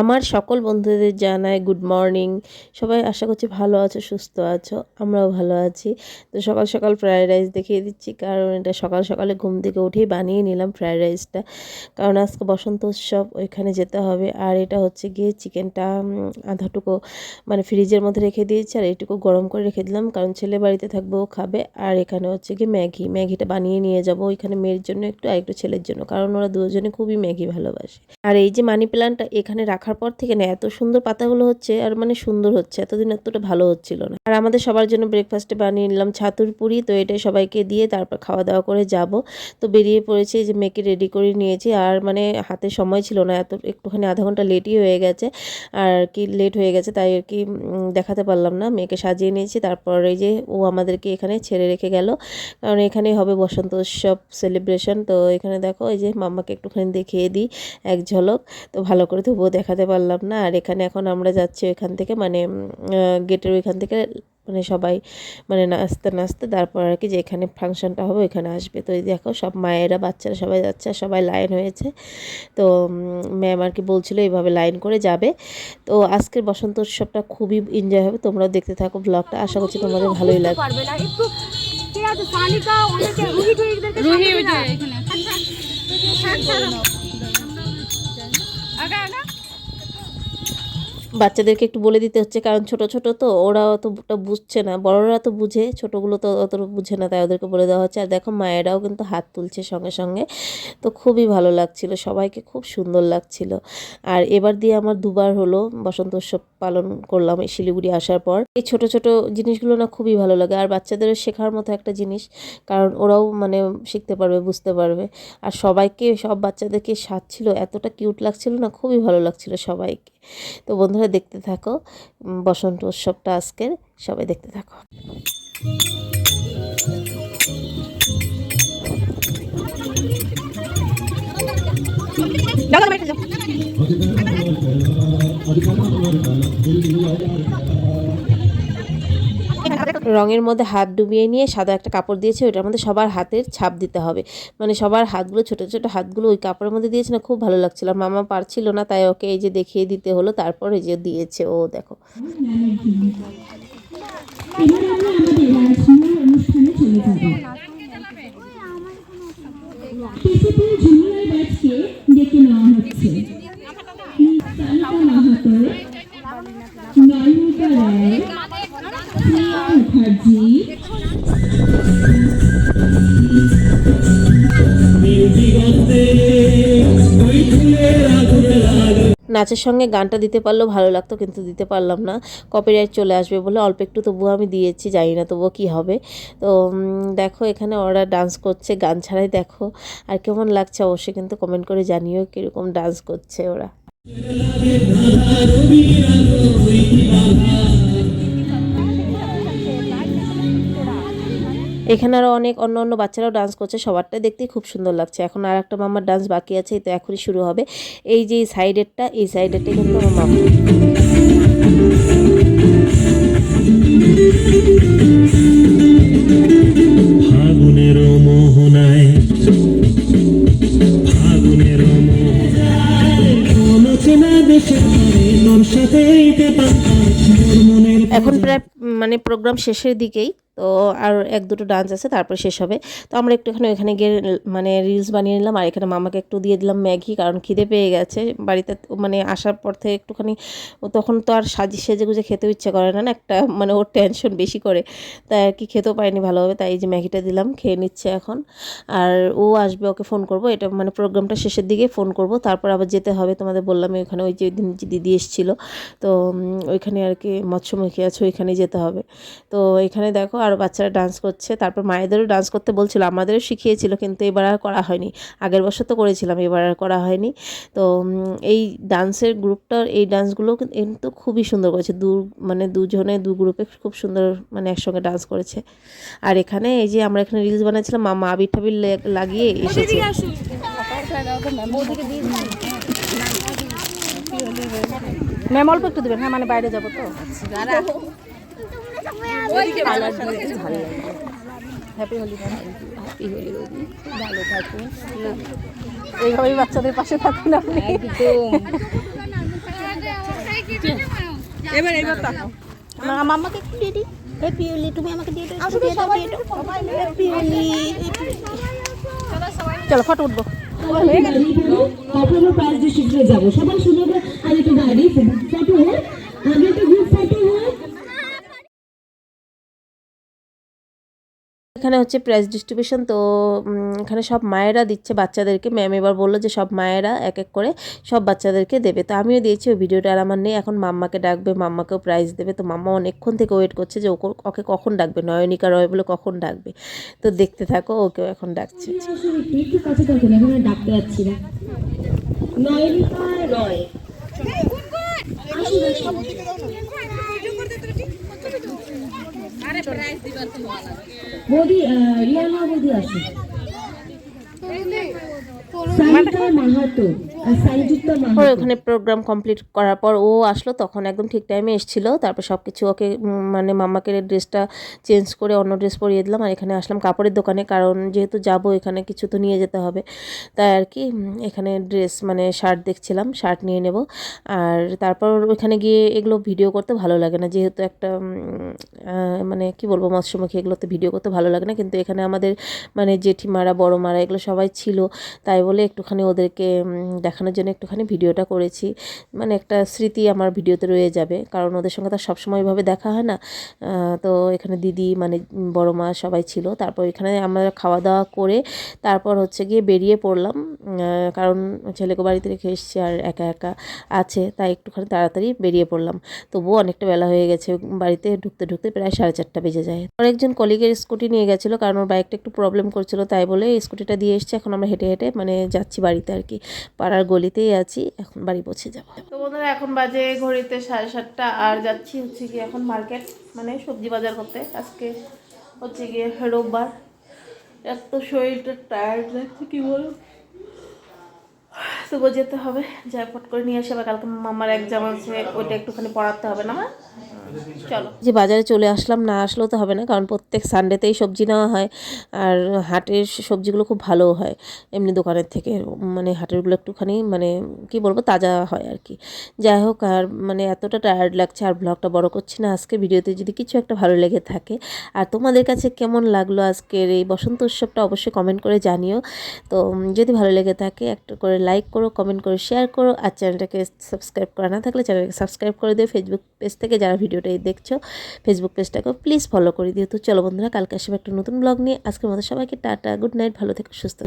আমার সকল বন্ধুদের জানাই গুড মর্নিং সবাই আশা করছি ভালো আছো, সুস্থ আছো, আমরাও ভালো আছি। তো সকাল সকাল ফ্রায়েড রাইস দেখিয়ে দিচ্ছি, কারণ এটা সকাল সকালে ঘুম থেকে উঠেই বানিয়ে নিলাম ফ্রায়েড রাইসটা কারণ আজকে বসন্ত উৎসব, ওইখানে যেতে হবে। আর এটা হচ্ছে গিয়ে চিকেনটা আধাটুকু মানে ফ্রিজের মধ্যে রেখে দিয়েছি, আর এইটুকু গরম করে রেখে দিলাম, কারণ ছেলে বাড়িতে থাকবে, ও খাবে। আর এখানে হচ্ছে গিয়ে ম্যাগি, ম্যাগিটা বানিয়ে নিয়ে যাব ওইখানে মেয়ের জন্য একটু, আর একটু ছেলের জন্য, কারণ ওরা দুজনে খুবই ম্যাগি ভালোবাসে। আর এই যে মানি প্ল্যান্টটা এখানে রাখার পর থেকে না, এত সুন্দর পাতাগুলো হচ্ছে আর মানে সুন্দর হচ্ছে, এতদিন এতটা ভালো হচ্ছিল না। আর আমাদের সবার জন্য ব্রেকফাস্টে বানিয়ে নিলাম ছাতুর পুরি, তো এটাই সবাইকে দিয়ে তারপর খাওয়া দাওয়া করে যাব। তো বেরিয়ে পড়েছি যে মেয়েকে রেডি করে নিয়েছি, আর মানে হাতে সময় ছিল না, এত একটুখানি আধা ঘণ্টা লেটই হয়ে গেছে, আর কি লেট হয়ে গেছে তাই আর কি দেখাতে পারলাম না। মেয়েকে সাজিয়ে নিয়েছি, তারপর এই যে ও আমাদেরকে এখানে ছেড়ে রেখে গেল। কারণ এখানে হবে বসন্ত উৎসব সেলিব্রেশন তো এখানে দেখো এই যে মাম্মাকে একটুখানি দেখিয়ে দিই, এক ঝলক। তো ভালো করে তবুও দেখাতে পারলাম না। আর এখানে এখন আমরা যাচ্ছি ওইখান থেকে মানে গেটের ওইখান থেকে মানে সবাই মানে নাচতে নাচতে তারপর আর কি যে এখানে ফাংশনটা হবে ওইখানে আসবে। তো এই দেখো সব মায়েরা বাচ্চারা সবাই যাচ্ছে আর সবাই লাইন হয়েছে। তো ম্যাম আর কি বলছিল এইভাবে লাইন করে যাবে। তো আজকের বসন্ত উৎসবটা খুবই এনজয় হবে তোমরাও দেখতে থাকো ব্লগটা আশা করছি তোমাদের ভালোই লাগবে। রুহি বাচ্চাদেরকে একটু বলে দিতে হচ্ছে, কারণ ছোট ছোট তো ওরা অতটা বুঝছে না। বড়রা তো বুঝে, ছোটগুলো তো অত বুঝে না, তাই ওদেরকে বলে দেওয়া হচ্ছে। আর দেখো, মায়েরাও কিন্তু হাত তুলছে সঙ্গে সঙ্গে। তো খুবই ভালো লাগছিল, সবাইকে খুব সুন্দর লাগছিল। আর এবার দিয়ে আমার দুবার হলো বসন্ত উৎসব পালন করলাম এই শিলিগুড়ি আসার পর এই ছোট ছোট জিনিসগুলো না খুবই ভালো লাগে আর বাচ্চাদেরও শেখার মতো একটা জিনিস কারণ ওরাও মানে শিখতে পারবে বুঝতে পারবে আর সবাইকে সব বাচ্চাদেরকে সাজছিল এতটা কিউট লাগছিল না খুবই ভালো লাগছিল সবাইকে তো বন্ধুরা দেখতে থাকো বসন্ত উৎসবটা আজকের সবাই দেখতে থাকো দাদা রঙের মধ্যে হাত ডুবিয়ে নিয়ে সাদা একটা কাপড় দিয়েছে ওইটার মধ্যে সবার হাতের ছাপ দিতে হবে মানে সবার হাতগুলো ছোট ছোট হাতগুলো ওই কাপড়ের মধ্যে দিয়েছে না খুব ভালো লাগছিল মামা পারছিল না তাই ওকে এই যে দেখিয়ে দিতে হলো তারপর এই যে দিয়েছে ও দেখো ডেকে নেওয়া হচ্ছে নাচের সঙ্গে গানটা দিতে পারলেও ভালো লাগতো, কিন্তু দিতে পারলাম না। কপিরাইট চলে আসবে বলে অল্প একটু তবুও আমি দিয়েছি, জানি না তবুও কী হবে। তো দেখো এখানে ওরা ডান্স করছে, গান ছাড়াই দেখো আর কেমন লাগছে অবশ্যই কিন্তু কমেন্ট করে জানিও কীরকম ডান্স করছে ওরা। এখানে আরও অনেক অন্য অন্য বাচ্চারাও ডান্স করছে সবারটা দেখতেই খুব সুন্দর লাগছে। এখন আর একটা মামার ডান্স বাকি আছে তো এখনই শুরু হবে। এই যে সাইডেরটা এই সাইডেরটা কিন্তু আমার মামা। ফাগুনের মোহনায় ফাগুনের এখন প্রায় মানে প্রোগ্রাম শেষের দিকেই তো আর এক দুটো ডান্স আছে, তারপর শেষ হবে। তো আমরা একটুখানি ওখানে গিয়ে মানে রিলস বানিয়ে নিলাম, আর এখানে মামাকে একটু দিয়ে দিলাম ম্যাগি, কারণ খিদে পেয়ে গেছে। বাড়িতে মানে আসার পর থেকে একটুখানি তখন তো আর সাজি সেজে গুজে খেতেও ইচ্ছে করে না না একটা মানে ওর টেনশন বেশি করে। তাই আর কি খেতেও পারিনি ভালোভাবে, তাই এই যে ম্যাগিটা দিলাম, খেয়ে নিচ্ছে এখন। আর ও আসবে, ওকে ফোন করব, এটা মানে প্রোগ্রামটা শেষের দিকে ফোন করব, তারপর আবার যেতে হবে, তোমাদের বললাম ওইখানে ওই যে দিন দিদি এসেছিল। তো ওইখানে আর কি মৎস্যমুখী আছে ওইখানে যেতে হবে। তো এখানে দেখো, আর বাচ্চারা ডান্স করছে। তারপর মায়েদেরও ডান্স করতে বলছিল আমাদেরও শিখিয়েছিল কিন্তু এবার আর করা হয়নি। আগের বছর তো করেছিলাম এবার আর করা হয়নি। তো এই ডান্সের গ্রুপটার এই ডান্সগুলো কিন্তু খুবই সুন্দর করেছে। দু মানে দুজনে দু গ্রুপে খুব সুন্দর মানে একসঙ্গে ডান্স করেছে। আর এখানে এই যে আমরা এখানে রিলস বানাচ্ছিলাম মা আবির টাবির লে- লাগিয়ে এসেছে। ম্যাম অল্প একটু দেবেন হ্যাঁ মানে বাইরে যাব তো। হ্যাপি হোলি হ্যাপি হোলি ভালো থাকুন। এইভাবেই বাচ্চাদের পাশে থাকুন আপনি। এবার এবার তাকাও আমার একটু দিয়ে দিই। হে পিউলি তুমি আমাকে দিয়ে দাও একটু দিয়ে দাও দিয়ে দাও। হে চলো ফটো উঠবো। তারপর আমরা প্রাইজ ডিস্ট্রিবিউটে যাব। সবাই শুনে আর একটু গাড়ি ফটো এখানে হচ্ছে প্রাইজ ডিস্ট্রিবিউশন তো এখানে সব মায়েরা দিচ্ছে বাচ্চাদেরকে। ম্যাম এবার বলল যে সব মায়েরা এক এক করে সব বাচ্চাদেরকে দেবে। তো আমিও দিয়েছি, ওই ভিডিওটা আর আমার নেই। এখন মাম্মাকে ডাকবে, মাম্মাকেও প্রাইজ দেবে। তো মাম্মা অনেকক্ষণ থেকে ওয়েট করছে যে ওকে কখন ডাকবে? নয়নিকা রয় বলে কখন ডাকবে? তো দেখতে থাকো, ওকেও এখন ডাকছে। ডাকতে যাচ্ছি না। নয়নিকা রয়। বৌদি রিয়ানা বৌদি আছে সারিতা মাহাতো। মাহাতো ওখানে প্রোগ্রাম কমপ্লিট করার পর ও আসলো তখন একদম ঠিক টাইমে এসেছিল। তারপর সব কিছু ওকে মানে মাম্মাকে ড্রেসটা চেঞ্জ করে অন্য ড্রেস পরিয়ে দিলাম আর এখানে আসলাম কাপড়ের দোকানে কারণ যেহেতু যাব এখানে কিছু তো নিয়ে যেতে হবে। তাই আর কি এখানে ড্রেস মানে শার্ট দেখছিলাম শার্ট নিয়ে নেব। আর তারপর ওইখানে গিয়ে এগুলো ভিডিও করতে ভালো লাগে না যেহেতু একটা মানে কি বলব মৎস্যমুখী এগুলোতে ভিডিও করতে ভালো লাগে না। কিন্তু এখানে আমাদের মানে জেঠিমারা বড় মারা এগুলো সবাই ছিল তাই বলে একটুখানি ওদেরকে উম, দেখানোর জন্য একটুখানি ভিডিওটা করেছি। মানে একটা স্মৃতি আমার ভিডিওতে রয়ে যাবে। কারণ ওদের সঙ্গে তো আর সবসময় এভাবে দেখা হয় না। তো এখানে দিদি মানে বড় মা সবাই ছিল। তারপর এখানে আমরা খাওয়া দাওয়া করে তারপর হচ্ছে গিয়ে বেরিয়ে পড়লাম। কারণ ছেলেকে বাড়িতে রেখে এসেছি আর একা একা আছে, তাই একটুখানি তাড়াতাড়ি বেরিয়ে পড়লাম। তবুও অনেকটা বেলা হয়ে গেছে, বাড়িতে ঢুকতে ঢুকতে প্রায় সাড়ে চারটা বেজে যায়। আর একজন কলিগের স্কুটি নিয়ে গেছিল, কারণ ওর বাইকটা একটু প্রবলেম করছিল, তাই বলে স্কুটিটা দিয়ে এসছে। এখন আমরা হেঁটে হেঁটে মানে যাচ্ছি বাড়িতে আর কি। পাড়ার গলিতেই আছি, এখন বাড়ি পৌঁছে যাব। তো বন্ধুরা, এখন বাজে ঘড়িতে সাড়ে সাতটা, আর যাচ্ছি হচ্ছে গিয়ে এখন মার্কেট মানে সবজি বাজার করতে। আজকে হচ্ছে গিয়ে রোববার। এত শরীরটা টায়ার্ড লাগছে, কি বলো তবুও যেতে হবে যা ফট করে নিয়ে আসে, আবার কালকে মামার এক্সাম আছে, ওইটা একটুখানি পড়াতে হবে না চলো। যে বাজারে চলে আসলাম, না আসলেও তো হবে না, কারণ প্রত্যেক সানডেতেই সবজি নেওয়া হয় আর হাটের সবজিগুলো খুব ভালো হয় এমনি দোকানের থেকে। মানে হাটেরগুলো একটুখানি মানে কি বলব, তাজা হয় আর কি। যাই হোক, আর মানে এতটা টায়ার্ড লাগছে, আর ব্লগটা বড় করছি না। আজকে ভিডিওতে যদি কিছু একটা ভালো লেগে থাকে, আর তোমাদের কাছে কেমন লাগল আজকের এই বসন্ত উৎসবটা, অবশ্যই কমেন্ট করে জানিও। তো যদি ভালো লেগে থাকে, একটা করে লাইক করো কমেন্ট করে শেয়ার করো, আর চ্যানেলটাকে সাবস্ক্রাইব করা না থাকলে চ্যানেলটাকে সাবস্ক্রাইব করে দিও। ফেসবুক পেজ থেকে যারা ভিডিওটা দেখছ ফেসবুক পেজটাকেও প্লিজ ফলো করে দিও। তো চলো বন্ধুরা, কালকে আসবে একটা নতুন ব্লগ নিয়ে। আজকের মতো সবাইকে টাটা গুড নাইট ভালো থেকো, সুস্থ